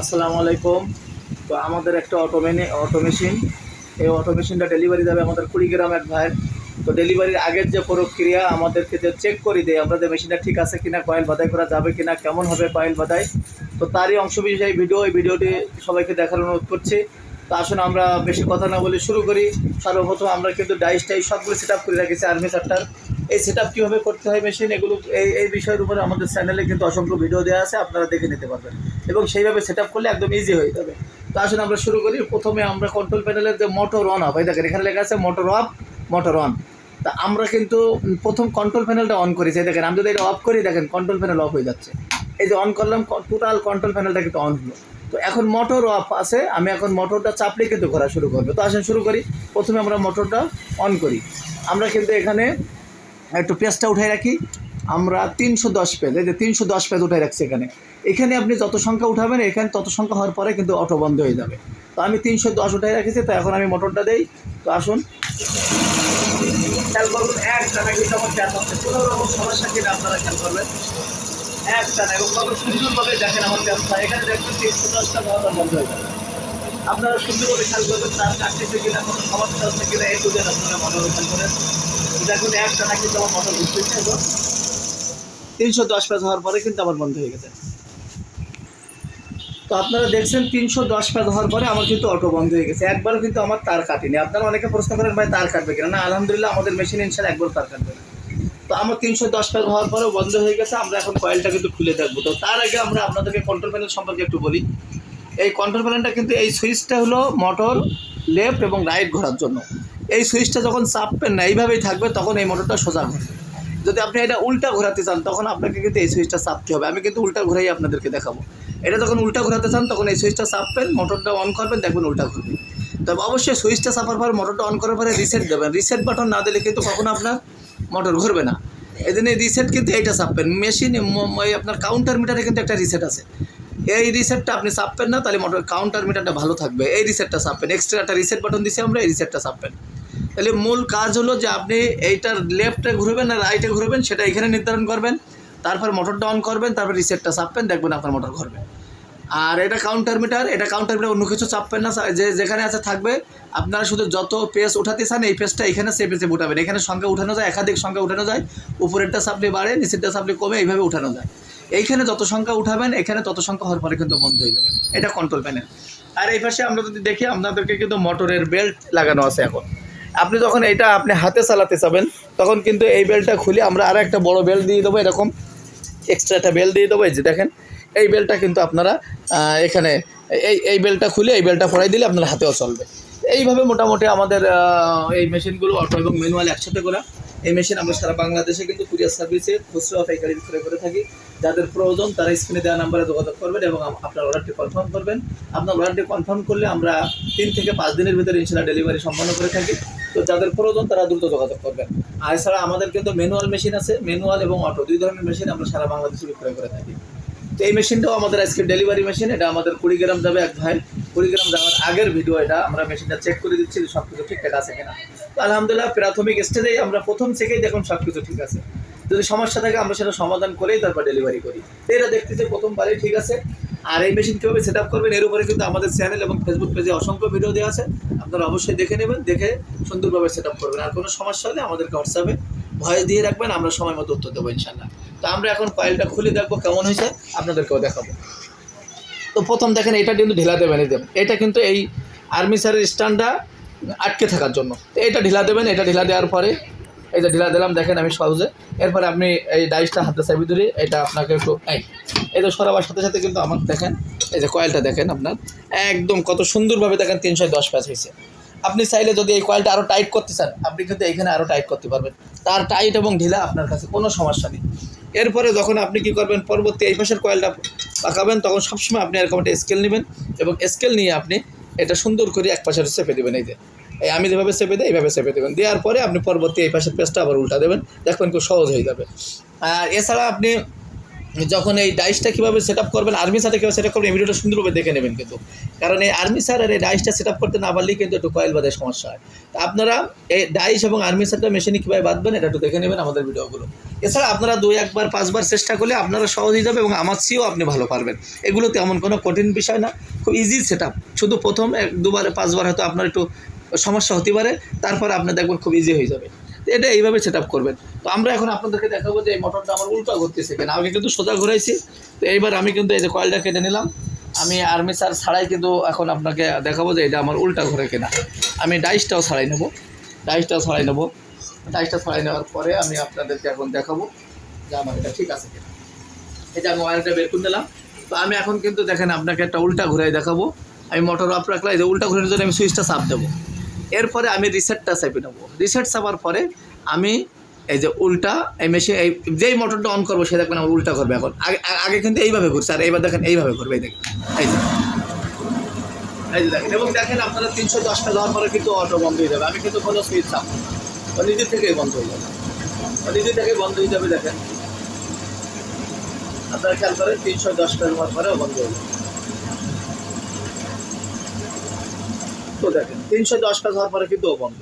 আসসালামু আলাইকুম। তো আমাদের একটা অটোমেনে অটো মেশিন। এই অটো মেশিনটা ডেলিভারি দেবে আমাদের কুড়িগ্রাম এক ভাইয়ের। তো ডেলিভারির আগের যে প্রক্রিয়া আমাদেরকে যে চেক করে দেয়, আমরা যে মেশিনটা ঠিক আছে কিনা কয়েল বাদাই করা যাবে কিনা, কেমন হবে কয়েল বাদাই, তো তারই অংশ বিশেষ এই ভিডিও এই ভিডিওটি সবাইকে দেখার অনুরোধ করছি। তো আসুন আমরা বেশি কথা না বলে শুরু করি। সর্বপ্রথম আমরা কিন্তু ডাইস টাইস সবগুলো সেট আপ করে রাখেছি আর্মি চারটার এই সেট আপ কীভাবে করতে হয় মেশিন এগুলো, এই এই বিষয়ের উপরে আমাদের চ্যানেলে কিন্তু অসংখ্য ভিডিও দেওয়া আছে, আপনারা দেখে নিতে পারবেন। এবং সেইভাবে সেট করলে একদম ইজি হয়ে যাবে। তো আসুন আমরা শুরু করি। প্রথমে আমরা কন্ট্রোল প্যানেলের যে মোটর অন অফ দেখেন, এখানে লেখা আছে মোটর অফ মোটর অন তা আমরা কিন্তু প্রথম কন্ট্রোল প্যানেলটা অন করেছি। এই দেখেন, আমি যদি এটা অফ করি, দেখেন কন্ট্রোল প্যানেল অফ হয়ে যাচ্ছে। এই যে অন করলাম টোটাল কন্ট্রোল প্যানেলটা কিন্তু অন হলো। তো এখন মোটর অফ আছে, আমি এখন মোটরটা চাপলে কিন্তু ঘোরা শুরু করব। তো আসেন, শুরু করি। প্রথমে আমরা মোটরটা অন করি। আমরা কিন্তু এখানে একটু পেজটা উঠাই রাখি। আমরা তিনশো দশ পেজ এই যে তিনশো দশ পেজ উঠাই রাখছি এখানে। এখানে আপনি যত সংখ্যা উঠাবেন, এখানে তত সংখ্যা হওয়ার পরে কিন্তু অটো বন্ধ হয়ে যাবে। তো আমি তিনশো দশ উঠাই রেখেছি, তো এখন আমি মোটরটা দেই। তো আসুন। খেয়াল করুন এক কিন্তু আমার সমস্যা কিনা আপনারা করবেন? এক এবং সুন্দরভাবে দেখেন আমার তিনশো দশটা বন্ধ হয়ে যাবে আপনারা সুন্দরভাবে খেয়াল করবেন, তার কাটতেছে কিনা কোনো সমস্যা হচ্ছে কিনা একটু দেন আপনারা মনে করেন তিনশো দশ পেজ হওয়ার পরে কিন্তু আমার বন্ধ হয়ে গেছে। তো আপনারা দেখছেন, তিনশো দশ পেজ হওয়ার পরে আমার কিন্তু অটো বন্ধ হয়ে গেছে। একবারও কিন্তু আমার তার কাটেনি। আপনারা অনেকে প্রশ্ন করেন, ভাই, তার কাটবে কিনা? না, আলহামদুলিল্লাহ, আমাদের মেশিন ইনশাল একবার তার কাটবে না। তো আমার তিনশো দশ পেজ হওয়ার পরেও বন্ধ হয়ে গেছে। আমরা এখন কয়েলটা কিন্তু খুলে দেখব। তো তার আগে আমরা আপনাদেরকে কন্ট্রোল প্যানেল সম্পর্কে একটু বলি। এই কন্ট্রোল প্যানেলটা কিন্তু এই সুইচটা হলো মোটর লেফট এবং রাইট ঘোরার জন্য। এই সুইচটা যখন চাপবেন না, এইভাবেই থাকবে, তখন এই মোটরটা সোজা ঘুরবে যদি আপনি এটা উল্টা ঘোরাতে চান, তখন আপনাকে কিন্তু এই সুইচটা চাপতে হবে। আমি কিন্তু উল্টা ঘুরাই আপনাদেরকে দেখাবো। এটা যখন উল্টা ঘোরাতে চান, তখন এই সুইচটা চাপবেন, মোটরটা অন করবেন, দেখবেন উল্টা ঘুরবে। তবে অবশ্যই সুইচটা চাপার পর মোটরটা অন করার পরে রিসেট দেবেন। রিসেট বাটন না দিলে কিন্তু কখনো আপনার মোটর ঘুরবে না। এই জন্য রিসেট কিন্তু এইটা চাপবেন। মেশিন আপনার কাউন্টার মিটারে কিন্তু একটা রিসেট আছে। এই রিসেটটা আপনি চাপবেন না, তাহলে মোটর কাউন্টার মিটারটা ভালো থাকবে। এই রিসেটটা চাপবেন। এক্সট্রা একটা রিসেট বাটন দিছি আমরা, এই রিসেটটা চাপবেন। তাহলে মূল কাজ হলো যে আপনি এইটার লেফটে ঘুরবেন না রাইটে ঘুরবেন, সেটা এখানে নির্ধারণ করবেন। তারপর মোটরটা অন করবেন, তারপর রিসেটটা চাপবেন, দেখবেন আপনার মোটর ঘুরবে। আর এটা কাউন্টার মিটার এটা কাউন্টার মিটার অন্য কিছু চাপবেন না যে যেখানে আছে থাকবে, আপনারা শুধু যত পেজ উঠাতে চান, এই পেজটা এখানে সে পেজে উঠাবেন। এখানে সংখ্যা উঠানো যায়, একাধিক সংখ্যা উঠানো যায়, উপরেরটা চাপলে বাড়ে, নিচেরটা চাপলে কমে, এইভাবে উঠানো যায়। এইখানে যত সংখ্যা উঠাবেন, এখানে তত সংখ্যা হওয়ার পরে কিন্তু বন্ধ হয়ে যাবে। এটা কন্ট্রোল প্যানেল আর এই পাশে আমরা যদি দেখি, আপনাদেরকে কিন্তু মোটরের বেল্ট লাগানো আছে এখন। আপনি যখন এটা আপনি হাতে চালাতে চাবেন, তখন কিন্তু এই বেল্টটা খুলে আমরা আর একটা বড় বেল্ট দিয়ে দেবো, এরকম এক্সট্রা একটা বেল্ট দিয়ে দেবো, এই যে দেখেন। এই বেলটা কিন্তু আপনারা এখানে এই এই বেলটা খুলে এই বেলটা পরাই দিলে আপনার হাতেও চলবে। এইভাবে মোটামুটি আমাদের এই মেশিনগুলো অটো এবং ম্যানুয়াল একসাথে করা। এই মেশিন আমরা সারা বাংলাদেশে কিন্তু কুরিয়ার সার্ভিসে খুচরো পাইকারি বিক্রয় করে থাকি। যাদের প্রয়োজন তারা স্ক্রিনে দেওয়া নাম্বারে যোগাযোগ করবেন এবং আপনার অর্ডারটি কনফার্ম করবেন। আপনার অর্ডারটি কনফার্ম করলে আমরা তিন থেকে পাঁচ দিনের ভিতরে ইনশাল্লাহ ডেলিভারি সম্পন্ন করে থাকি। তো যাদের প্রয়োজন তারা দ্রুত যোগাযোগ করবেন। আর এছাড়া আমাদের কিন্তু ম্যানুয়াল মেশিন আছে ম্যানুয়াল এবং অটো দুই ধরনের মেশিন আমরা সারা বাংলাদেশে বিক্রয় করে থাকি। তো এই মেশিনটাও আমাদের আজকে ডেলিভারি মেশিন এটা আমাদের কুড়িগ্রাম যাবে এক ভাই। কুড়িগ্রাম যাওয়ার আগের ভিডিও এটা, আমরা মেশিনটা চেক করে দিচ্ছি যে সব কিছু ঠিকঠাক আছে কিনা। তো আলহামদুলিল্লাহ, প্রাথমিক স্টেজেই আমরা প্রথম থেকেই দেখুন সব কিছু ঠিক আছে। যদি সমস্যা থাকে আমরা সেটা সমাধান করেই তারপর ডেলিভারি করি। এটা দেখতেছি প্রথমবারই ঠিক আছে। আর এই মেশিন কীভাবে সেট আপ করবেন, এর উপরে কিন্তু আমাদের চ্যানেল এবং ফেসবুক পেজে অসংখ্য ভিডিও দেওয়া আছে। আপনারা অবশ্যই দেখে নেবেন, দেখে সুন্দরভাবে সেট করবেন। আর কোনো সমস্যা হলে আমাদেরকে হোয়াটসঅ্যাপে ভয়েস দিয়ে রাখবেন, আমরা সময় মতো উত্তর দেবো ইনশাল্লাহ তো আমরা এখন ফাইলটা খুলে দেখব কেমন হয়েছে, আপনাদেরকেও দেখাবো। তো প্রথম দেখেন, এটা কিন্তু ঢিলা দেবেন দেবেন এটা কিন্তু এই আর্মি স্যারের স্ট্যান্ডটা আটকে থাকার জন্য। তো এটা ঢিলা দেবেন, এটা ঢিলা দেওয়ার পরে এই যে ঢিলা দিলাম, দেখেন আমি সহজে। এরপরে আপনি এই ডাইসটা হাতে চাবি ধরে এটা আপনাকে একটু এই এই তো সরাবার সাথে সাথে কিন্তু আমার দেখেন, এই যে কয়েলটা দেখেন আপনার, একদম কত সুন্দরভাবে দেখেন তিনশো দশ প্যাচ হয়েছে। আপনি চাইলে যদি এই কয়েলটা আরও টাইট করতে চান, আপনি কিন্তু এখানে আরও টাইট করতে পারবেন। তার টাইট এবং ঢিলা আপনার কাছে কোনো সমস্যা নেই। এরপরে যখন আপনি কি করবেন, পরবর্তী এই পাশের কয়েলটা পাকাবেন, তখন সবসময় আপনি এরকম একটা স্কেল নেবেন এবং স্কেল নিয়ে আপনি এটা সুন্দর করে এক পাশে চেপে দেবেন, এই যে। এই আমি যেভাবে চেপে দিই, এইভাবে চেপে দেবেন। দেওয়ার পরে আপনি পরবর্তী এই পাশের পেজটা আবার উল্টা দেবেন, দেখবেন খুব সহজ হয়ে যাবে। আর এছাড়া আপনি যখন এই ডাইসটা কীভাবে সেট আপ করবেন আর্মি সাথে কীভাবে সেট আপ করবেন, এই ভিডিওটা সুন্দরভাবে দেখে নেবেন কিন্তু। কারণ এই আর্মি স্যার আর এই ডাইসটা সেট আপ করতে না পারলেই কিন্তু একটু কয়েল বাদের সমস্যা হয়। তা আপনারা এই ডাইস এবং আর্মি সারটা মেশিনে কীভাবে বাঁধবেন, এটা একটু দেখে নেবেন আমাদের ভিডিওগুলো। এছাড়া আপনারা দুই একবার, পাঁচবার চেষ্টা করলে আপনারা সহজ হয়ে যাবে এবং আমার চেয়েও আপনি ভালো পারবেন। এগুলো তেমন কোনো কঠিন বিষয় না, খুব ইজি সেট আপ শুধু প্রথম এক, দুবার, পাঁচবার হয়তো আপনার একটু সমস্যা হতে পারে, তারপর আপনি দেখবেন খুব ইজি হয়ে যাবে। এটা এইভাবে সেট করবেন। তো আমরা এখন আপনাদেরকে দেখাবো যে এই মোটরটা আমার উল্টা ঘুরতেছে কেন। আগে কিন্তু সোজা ঘুরাইছি। তো এইবার আমি কিন্তু এই যে কয়েলটা কেটে নিলাম। আমি আর্মি সার ছাড়াই কিন্তু এখন আপনাকে দেখাবো যে এটা আমার উল্টা ঘুরে কেনা। আমি ডাইসটাও ছাড়াই নেব। ডাইসটাও ছাড়াই নেব। ডাইসটা ছাড়াই নেওয়ার পরে আমি আপনাদেরকে এখন দেখাবো যে আমার এটা ঠিক আছে কিনা। এটা আমি ওয়ারটা বের করে দিলাম তো আমি এখন কিন্তু দেখেন আপনাকে একটা উল্টা ঘুরাই দেখাবো। আমি মোটর অফ রাখলাম। এই যে উল্টা ঘুরানোর জন্য আমি সুইচটা চাপ দেবো। এরপরে আমি রিসেটটা চাপে নেব। রিসেট চাপার পরে আমি এই যে উল্টা, এই মেশিন এই যেই মোটরটা অন করব, সে দেখবেন আমার উল্টা করবে এখন। আগে আগে কিন্তু এইভাবে ঘুরছে, আর এইবার দেখেন এইভাবে ঘুরবে, এই দেখেন। এই যে। এবং দেখেন আপনারা তিনশো দশটা দেওয়ার পরে কিন্তু অটো বন্ধ হয়ে যাবে। আমি কিন্তু কোনো সুইচ চাপ ও নিজের থেকেই বন্ধ হয়ে যাবে। ও নিজে থেকেই বন্ধ হয়ে যাবে, দেখেন। আপনারা খেয়াল করেন, তিনশো দশটা দেওয়ার পরেও বন্ধ হয়ে যাবে। তো দেখেন, তিনশো দশ কাজ হওয়ার পরে কিন্তু বন্ধ।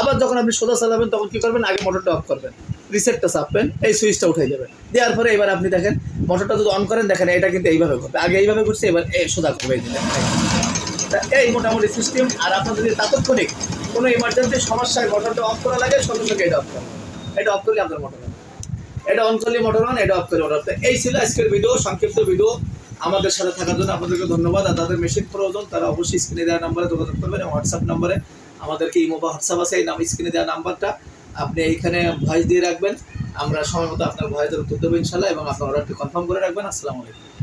আবার যখন আপনি সোজা চালাবেন, তখন করবেন? আগে মোটরটা অফ করবেন। চাপবেন, এই সুইচটা উঠে দেওয়ার পরে এবার আপনি দেখেন মোটরটা যদি অন করেন, দেখেন এটা কিন্তু এইভাবে ঘুরবে। আগে এইভাবে ঘুরছে, এবার সোজা ঘুরবে এই মোটামুটি সিস্টেম আর আপনার যদি তাৎক্ষণিক কোনো ইমার্জেন্সি সমস্যায় মোটরটা অফ করা লাগে, সঙ্গে সঙ্গে এটা অফ করবেন। এটা অফ করলে আপনার মোটর এটা করলে মোটর অন এটা অফ করলে মোটর এই ছিল আজকের ভিডিও সংক্ষিপ্ত ভিডিও আমাদের সাথে থাকার জন্য আপনাদেরকে ধন্যবাদ আর তাদের মেশিন প্রয়োজন, তারা অবশ্যই স্ক্রিনে দেওয়া নাম্বারে যোগাযোগ করবেন হোয়াটসঅ্যাপ নাম্বারে আমাদেরকে ইমো বা হোয়াটসঅ্যাপ আছে, এই নাম স্ক্রিনে দেওয়া নাম্বারটা আপনি এইখানে ভয়েস দিয়ে রাখবেন, আমরা সময় মতো আপনার ভয়েসের উত্তর দেবো ইনশাল্লাহ এবং আপনার অর্ডারটি কনফার্ম করে রাখবেন। আসসালামু আলাইকুম।